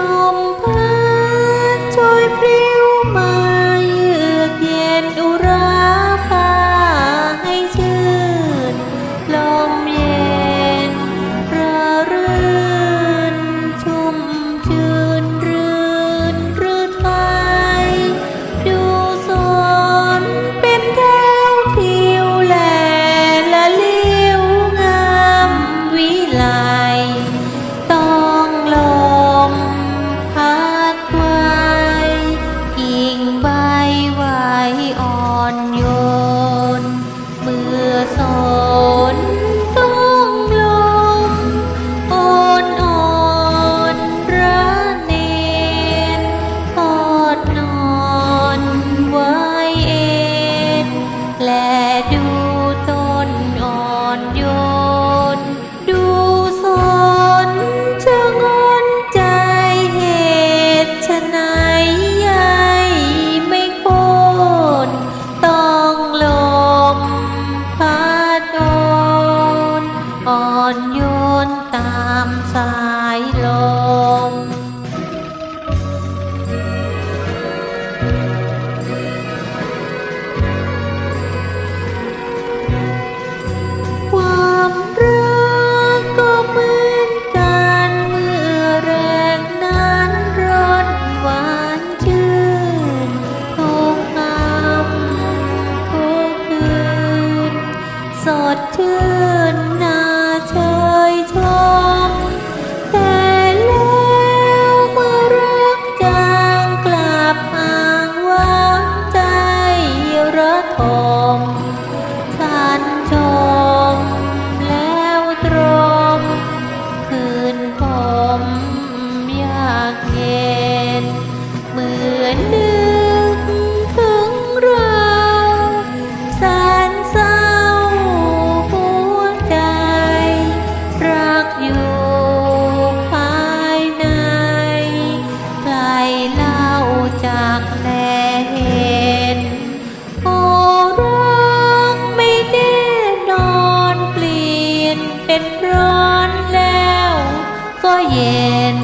chùm そう。在 ม ฉันชม แล้วตรงคืนผมอยากเห็นเหมือน ร้อนแล้วก็เย็น